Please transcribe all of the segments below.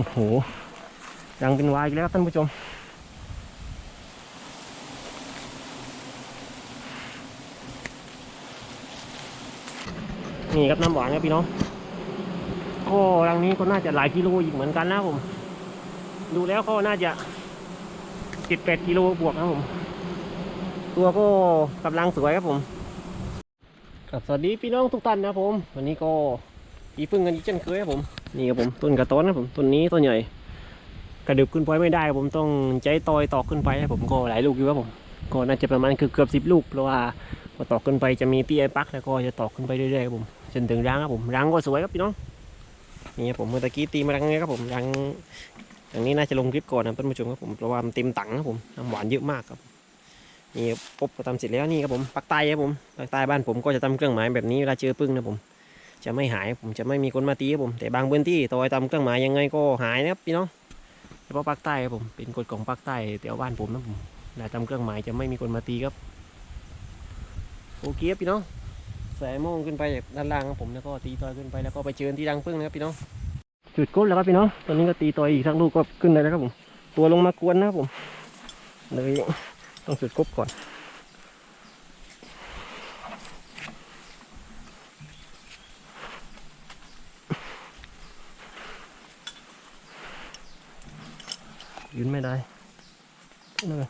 อ้โหดังเป็นวายอีกแล้วครับท่านผู้ชม นี่ครับน้ำหวานครับพี่น้องก็รังนี้ก็น่าจะหลายกิโลอีกเหมือนกันนะผม ดูแล้วก็น่าจะเจ็ดแปดกิโลบวกครับผม ตัวก็กำลังสวยครับผมครับสวัสดีพี่น้องทุกท่านนะผม วันนี้ก็อีพึ่งกันอีกเช่นเคยครับผม นี่ครับผมต้นกระต้นนะครับผมต้นนี้ต้นใหญ่ กระดึบขึ้นไปไม่ได้ครับผมต้องใจตอยตอกขึ้นไปครับผมก็หลายลูกอยู่ครับผมก็น่าจะประมาณเกือบเกือบสิบลูกเพราะว่าพอตอกขึ้นไปจะมีตีไอปักแล้วก็จะตอกขึ้นไปเรื่อยๆครับผมจนถึงรังครับผมรังก็สวยครับพี่น้องนี่ครับผมเมื่อตะกี้ตีมารังนี้ครับผมรังอย่างนี้น่าจะลงคลิปก่อนนะท่านผู้ชมครับผมเพราะว่ามันเต็มตังค์ครับผมน้ำหวานเยอะมากครับนี่ปุ๊บก็ทำเสร็จแล้วนี่ครับผมปักใต้ครับผมปักใต้บ้านผมก็จะทำเครื่องหมายแบบนี้เวลาเจอพึ่งนะผม จะไม่หายผมจะไม่มีคนมาตีผม แต่บางพื้นที่ต่อยตามเครื่องหมายยังไงก็หายนะครับพี่น้องเฉพาะภาคใต้ครับผมเป็นกฎของภาคใต้แต่ว่าบ้านผมนะผมเวลาทำเครื่องหมายจะไม่มีคนมาตีครับโอเคครับพี่น้องสายโมงขึ้นไปจากด้านล่างครับผมแล้วก็ตีต่อยขึ้นไปแล้วก็ไปเชิญที่รังพึ่งนะครับพี่น้องจุดก้นแล้วครับพี่น้องตอนนี้ก็ตีต่อยอีกสักลูกก็ขึ้นได้แล้วครับผมตัวลงมากวนนะครับผมเลยต้องจุดกบก่อน ไม่ได้นั่นไง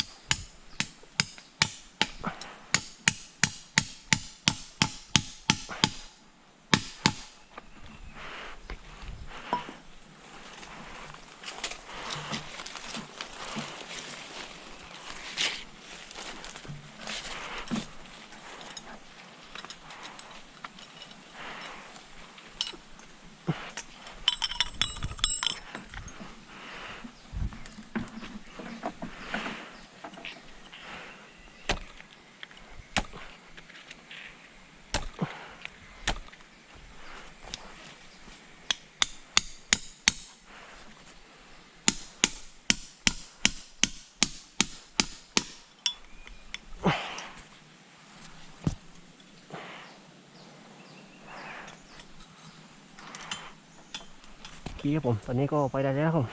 โอเครับผม ตอนนี้ก็ไปได้แล้วครับผม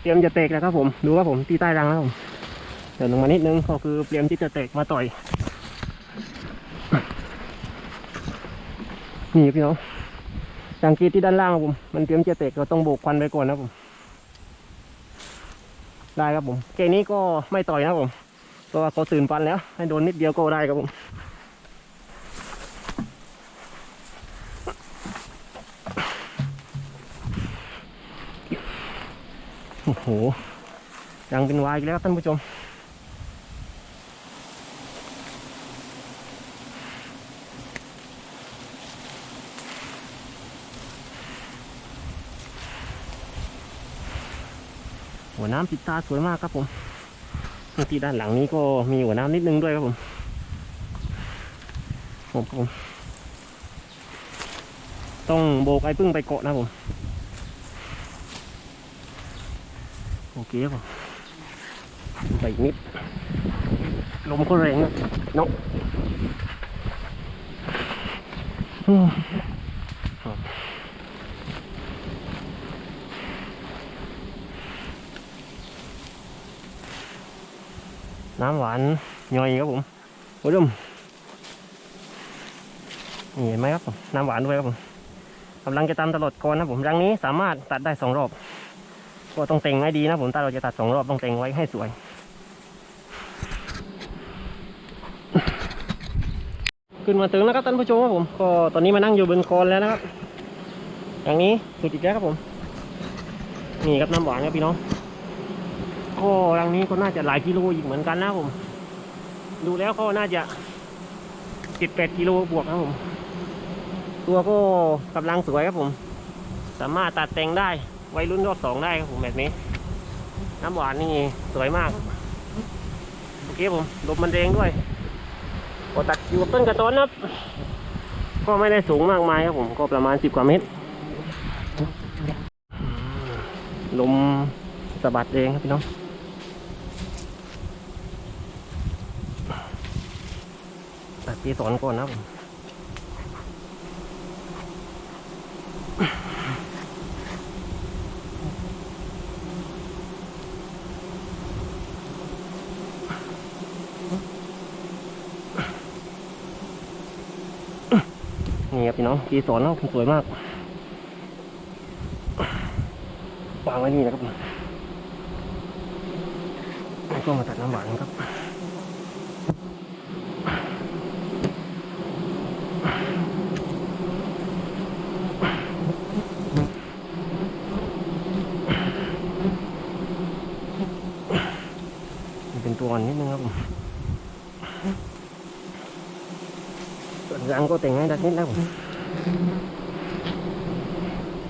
เตรียมจะเตกแล้วครับผม ดูครับผมที่ใต้รังแล้วผมเดินลงมานิดนึงก็คือเตรียมที่จะเตกมาต่อย นี่พี่น้อง สังเกตที่ด้านล่างครับผม มันเตรียมจะเตกเราต้องโบกควันไปก่อนนะครับผม ได้ครับผมเกนี้ก็ไม่ต่อยนะผมเพราะว่าเขาตื่นฟันแล้ว ให้โดนนิดเดียวก็ได้ครับผมโอ้โหยังเป็นวายอีกแล้วท่านผู้ชม หัวน้ำติดตาสวยมากครับผมที่ด้านหลังนี้ก็มีหัวน้ำนิดนึงด้วยครับผมผมผมต้องโบกไอ้พึ่งไปเกาะนะผมโอเคครับผมไปอีกนิดลมก็แรงนะเนาะอืมครับ น้ำหวานย่อยครับผมโอ้ดมนี่เห็นไหมครับผมน้ำหวานด้วยครับผมกำลังจะตามตลอดกอนนะผมรังนี้สามารถตัดได้สองรอบ ก็ต้องเต็งให้ดีนะผมถ้าเราจะตัดสองรอบต้องเต็งไว้ให้สวยขึ้นมาถึงแล้วครับท่านผู้ชมครับผมก็ตอนนี้มานั่งอยู่บนโคนแล้วนะครับอย่างนี้สุดอีกแล้วครับผม นี่ครับน้ำหวานครับพี่น้อง ก็รังนี้ก็น่าจะหลายกิโลอีกเหมือนกันนะผม ดูแล้วก็น่าจะเจ็ดแปดกิโลบวกครับผม ตัวก็กำลังสวยครับผม สามารถตัดแต่งได้ไว้รุ่นรอบสองได้ครับผมแบบนี้ น้ำหวานนี่สวยมากโอเคผมลมมันแรงด้วยก็ตัดอยู่กับต้นกระต้นนะครับ ก็ไม่ได้สูงมากมายครับผมก็ประมาณสิบกว่าเมตรลมสะบัดเองครับพี่น้อง ตีสอนก่อนนะผมนี่ครับพี่น้องปีสอนแล้วสวยมากวางไว้นี่นะครับแล้วก็มาตัดน้ำหวานครับ มันเป็น ตัวอ่อนนิดนึงครับผมส่วนยางก็แต่งให้ดักนิดแล้วผม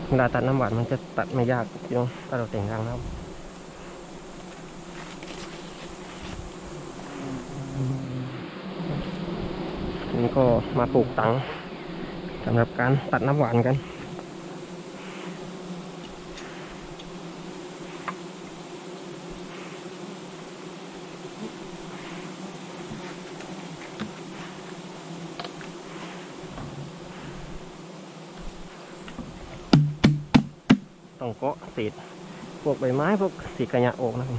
เวลาตัดน้ำหวานมันจะตัดไม่ยากพี่น้องถ้าเราแต่งรังนะครับนี่ก็มาปลูกตังสำหรับการตัดน้ำหวานกัน ต้องเกาะเศษพวกใบไม้พวกเศษกระยะออกนะครับ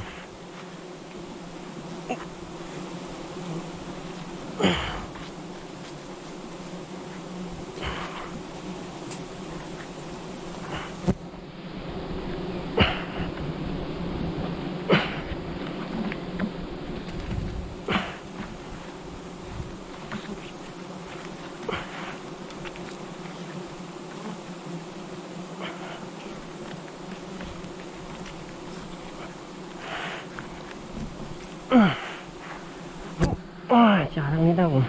จ่าทางนี้ได้ผม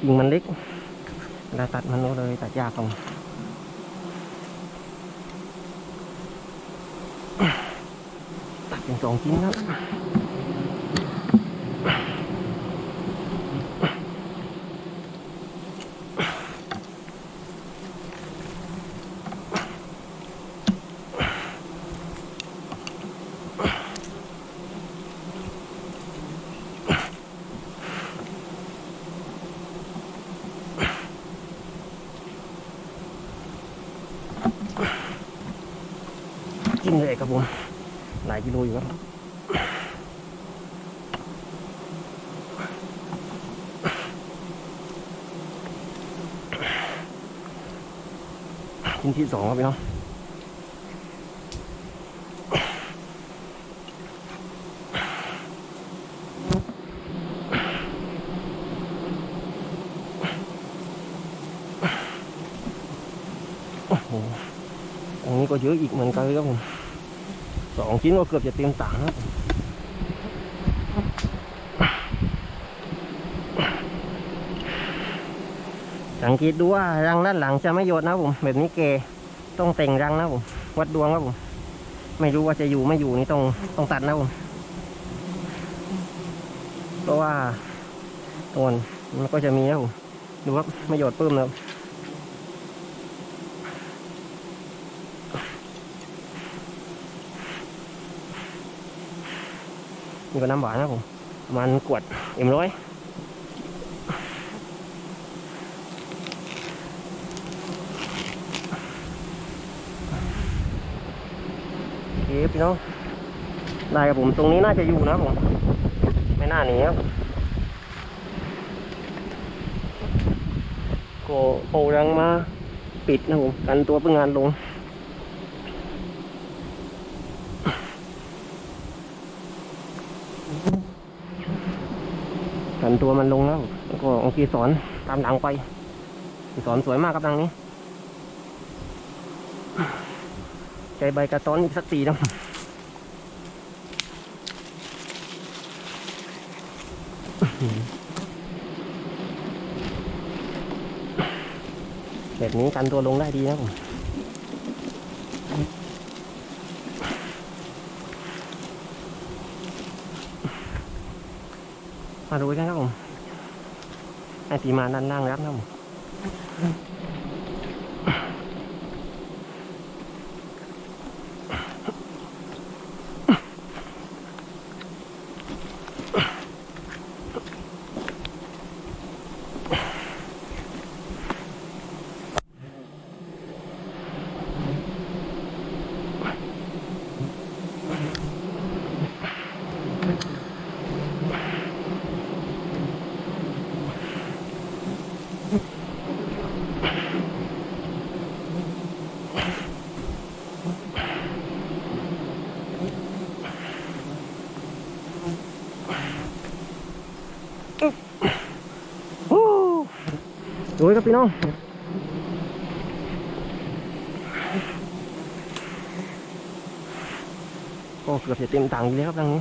กิ่งมันเล็กเวลาตัดมันเลยตัดยากครับตัดเป็นสองชิ้นครับ กินเลยครับผมหลายกิโลอยู่ครับชิ้นที่สองครับพี่น้องโอ้โหตรงนี้ก็เยอะอีกเหมือนกันครับผม สองชิ้นก็เกือบจะเต็มถังครับสังเกตดูว่ารังด้านหลังจะไม่โยนนะผม แบบนี้เกต้องแต่งรังนะผมวัดดวงครับผม ไม่รู้ว่าจะอยู่ไม่อยู่นี่ต้องต้องตัดนะผมเพราะว่าตัวมันก็จะมีนะผมดูครับไม่โยดเพิ่มนะค นี่ก็น้ำหวานนะผมประมาณขวดเอ็มร้อยเคพี่น้องได้ครับผมตรงนี้น่าจะอยู่นะผมไม่น่าหนีครับก็โอรังมาปิดนะผมกันตัวเพื่องานลง กันตัวมันลงแล้วแล้วก็องคีสอนตามหลังไปกีสอนสวยมากครับดังนี้ ใจใบกระต้อนอีกสักตีนะแบบนี้กันตัวลงได้ดีนะผม มาดูกันครับผมไอตีมานั่นล่างรับนะผม ดูครับพี่น้องโอ้เกือบจะเต็มถังอยู่แล้วครับทางนี้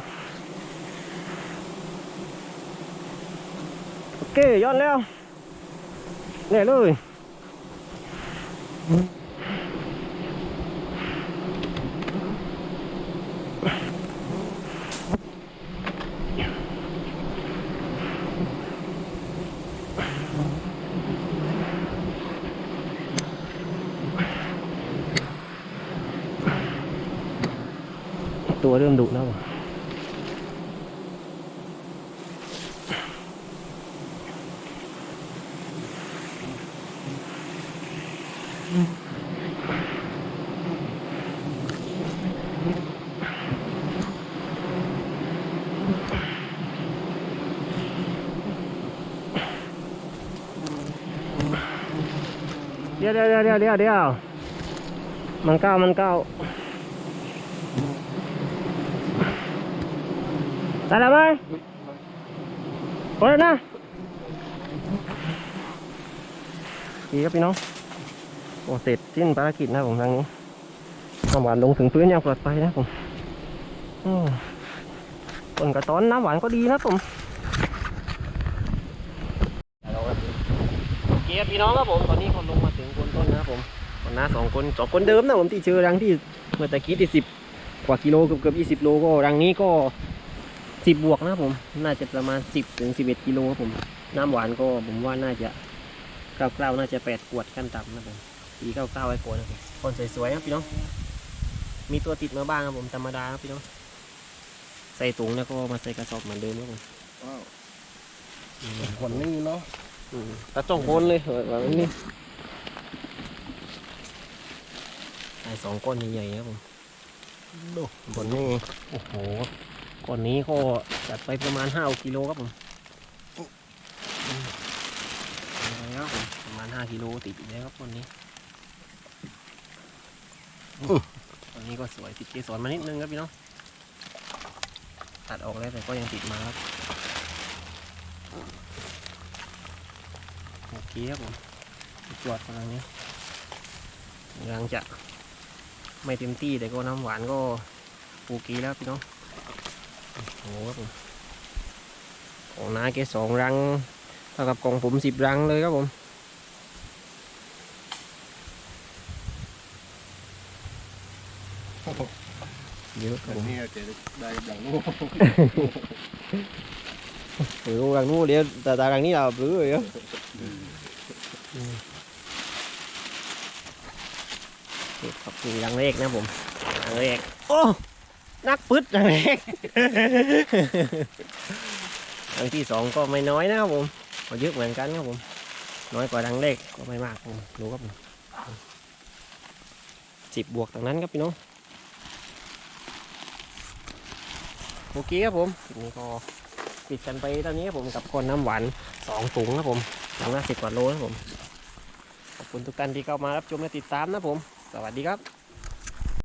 โอเคย้อนแล้วเนี่ยเลย ตัวเริ่มดุแล้วเดี๋ยวเดี๋ยวเดี๋ยวเดี๋ยวเดี๋ยวมันก้าวมันก้า วได้แล้วไหมพอแล้วนะดีครับพี่น้องโอ้เสร็จสิ้นภารกิจนะผมทางนี้น้ำหวานลงถึงพื้นอย่างปลอดภัยนะผมอืมต้นกระต้อนน้ำหวานก็ดีนะผมเคครับพี่น้องครับผม ตอนนี้คนลงมาถึงคนต้นนะครับผมคนน้าสองคนสองคนเดิมนะผมที่เจอรังที่เมื่อตะกี้ที่สิบกว่ากิโลเกือบเกือบยี่สิบโลก็รังนี้ก็ สิบบวกนะครับผม น่าจะประมาณสิบถึงสิบเอ็ดกิโลครับผม น้ำหวานก็ผมว่าน่าจะเก้าเก้าน่าจะแปดขวดขั้นต่ำนะผมปีเก้าเก้าไอ้โกนนะครับคนสวยๆครับพี่น้อง มีตัวติดมาบ้างครับผมธรรมดาครับพี่น้อง ใส่ถุงแล้วก็มาใส่กระสอบเหมือนเดิมครับผมว้าวอืมคนนี้เนาะอืมตาจ้องคนเลยเหรอแบบนี้ใส่สองก้อนใหญ่ๆครับผมดูบนนี้โอ้โห ก้อนนี้ก็จัดไปประมาณห้ากิโลครับผมอืมเอาไปครับผมประมาณห้ากิโลติดอยู่แล้วครับก้อนนี้ตอนนี้ก็สวยติดเกสรมานิดนึงครับพี่น้องตัดออกแล้วแต่ก็ยังติดมาครับโอเคครับผมจวดกำลังนี้ยังจะไม่เต็มที่แต่ก็น้ำหวานก็โอเคแล้วพี่น้อง โอ้โหครับผมของน้าแกสองรังเท่ากับของผมสิบรังเลยครับผมเยอะครับคนผมนี้จะได้ดังนู้โอ้โหรังนู้นเดี๋ยวแต่แต่รังนี้เราปลื้อเลยครับนี่ครับนี่รังแรกนะผมรังแรกโอ้ นักปึ๊ดรังแรกรังที่สองก็ไม่น้อยนะครับผมก็เยอะเหมือนกันครับผม น้อยกว่ารังแรกก็ไม่มากผมดูครับผมสิบบวกตรงนั้นครับพี่น้องโอเคครับผมนี้ก็ปิดกันไปตอนนี้ครับผมกับคนน้ำหวานสองถุงครับผมถุงละสิบกว่าโลครับผมขอบคุณทุกท่านที่เข้ามารับชมและติดตามนะผม สวัสดีครับ